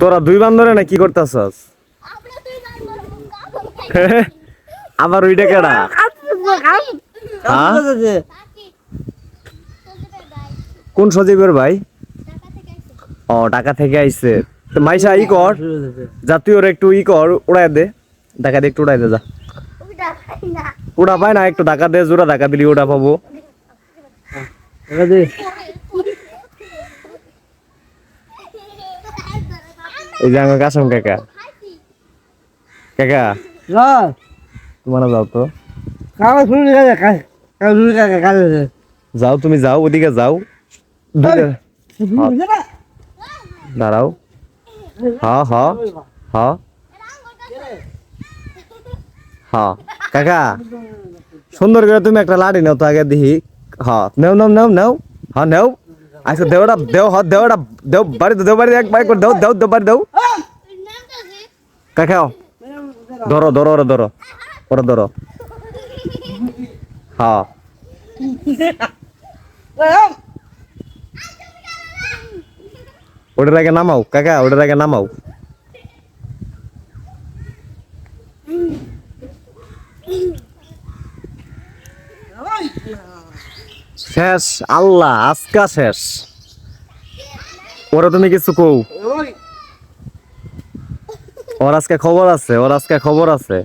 তোরা দুই বান্দরে না কি করতেছস? করব আবার ওইটা কেডা? হ্যাঁ? কোন সজীবের ভাই? টাকা থেকে আইছে ও টাকা থেকে আইছে। তো মাইশা ই কর। যা তুই ওর একটু ই কর উড়াই দে। টাকা দিয়ে একটু উড়াই দে যা। ওইটা খাই না। উড়া পায় না একটু টাকা দে জোড়া টাকা দিলি ওটা পাবো। এই যে আমার কাসম কাকা। কাকা তোমার যাও তো। যাও তুমি যাও ওদিকে যাও। দাঁড়াও। হ্যাঁ হ্যাঁ হ্যাঁ হ্যাঁ কাকা সুন্দর করে তুমি একটা লাড়ি নাও তো আগে দেখি হ্যাঁ নেও নাও নাও নাও। হ্যাঁ নেও। আচ্ছা দেওটা দেও হ্যাঁ দেওটা দেও বাড়ি দেও বাড়ি এক বাইক দেও দেও দেও বাড়ি দেও। কাকাও ধরো ধরো, ওরা ধরো ওরা ধরো। হ্যাঁ ওটার আগে নামাও কাকা ওটার আগে নামাও। শেষ, আল্লাহ, আজকা শেষ। ওরা তুমি কিছু কও। ওর আজকে খবর আছে ওর আজকে খবর আছে।